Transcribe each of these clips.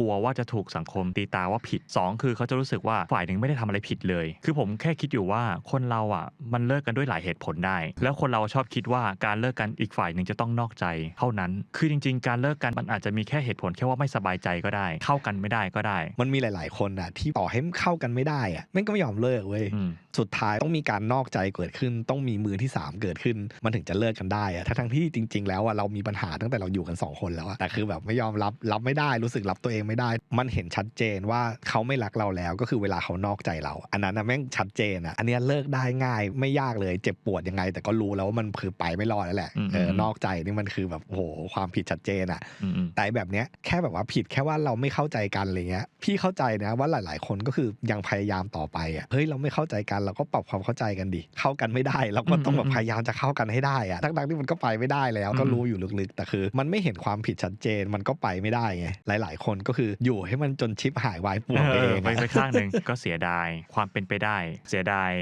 กลัวว่าจะถูกสังคมตีตาว่าผิดสองคือเขาจะรู้สึกว่าฝ่ายหนึ่งไม่ได้ทำอะไรผิดเลย คือผมแค่คิดอยู่ว่าคนเราอะมันเลิกกันด้วยหลายเหตุผลได้ แล้วคนเราชอบคิดว่าการเลิกกันอีกฝ่ายหนึ่งจะต้องนอกใจ เท่านั้น คือจริง ๆ การเลิกกันมันอาจจะมีแค่เหตุผลแค่ว่าไม่สบายใจก็ได้ เข้ากันไม่ได้ก็ได้ มันมีหลาย ๆ คนอะที่ต่อให้เข้ากันไม่ได้อะแม่งก็ไม่ยอมเลิกเว้ยอืมสุดท้ายต้องมีการนอกใจเกิดขึ้น ต้องมีมือที่ 3 เกิดขึ้น มันถึงจะเลิกกันได้อะทั้งๆที่จริง ๆ แล้วอะเรามีปัญหาตั้งแต่เราอยู่กัน 2 คนแล้วอะแต่คือแบบไม่ยอมรับรับไม่ได้รู้สึกรับตัวเองไม่ได้ มันเห็นชัดเจนว่าเขาไม่รักเราแล้วก็คือเวลาเขานอกใจเรา อันนั้นนะแม่งชัดเจนอะอันเนี้ยเลิกได้ง่ายไม่ยากเลยเจ็บปวดยังไง แต่ก็รู้แล้วว่ามันคือไปไม่รอดแล้วแหละอืมเออนอกใจนี่มันคือแบบโอ้โหความผิดชัดเจนอะอืมอืมแต่แบบเนี้ยแค่แบบว่าผิดแค่ว่าเราไม่เข้าใจกันอะไรเงี้ยพี่เข้าใจนะว่าหลาย ๆ คนก็คือยังพยายามต่อไปอะเฮ้ยเราไม่เข้าใจกันเราก็ปรับความเข้าใจกันดิเข้ากันไม่ได้เราก็ต้องแบบพยายามจะเข้ากันให้ได้อะทั้งๆที่มันก็ไปไม่ได้แล้วก็รู้อยู่ลึกๆ แต่คือ มันไม่เห็นความผิดชัดเจนมันก็ไปไม่ได้ไงหลาย ๆ คนก็คืออยู่ให้มันจนชิปหายวายปวดเองไปไปข้างหนึ่งก็เสียดายความเป็นไปได้ เสียดาย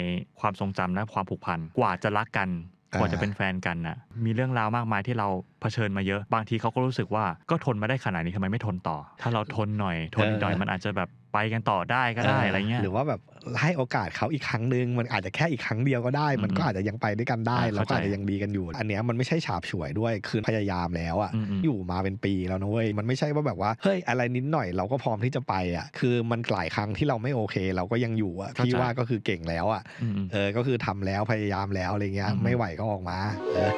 ความทรงจำและความผูกพันกว่าจะรักกันกว่าจะเป็นแฟนกันน่ะมีเรื่องราวมากมายที่เราเผชิญมาเยอะ บางทีเขาก็รู้สึกว่าก็ทนมาได้ขนาดนี้ทำไมไม่ทนต่อ ถ้าเราทนหน่อย ทนอีกหน่อยมันอาจจะแบบไปกันต่อได้ก็ได้อะไรเงี้ยหรือว่าแบบให้โอกาสเขาอีกครั้งหนึ่งมันอาจจะแค่อีกครั้งเดียวก็ได้ มันก็อืมอาจจะยังไปด้วยกันได้อ่าแล้วก็เข้าใจอาจจะยังดีกันอยู่ อันเนี้ยมันไม่ใช่ฉาบฉวยด้วยคือพยายามแล้วอะอืมอืมอยู่มาเป็นปีแล้วนะเว้ยมันไม่ใช่ว่าแบบว่าเฮ้ยอะไรนิดหน่อยเราก็พร้อมที่จะไปอะคือมันหลายครั้งที่เราไม่โอเค เราก็ยังอยู่อะเข้าใจพี่ว่าก็คือเก่งแล้วอะอืมอืมเออก็คือทำแล้วพยายามแล้วอะไรเงี้ยอืมไม่ไหวก็ออกมาเออ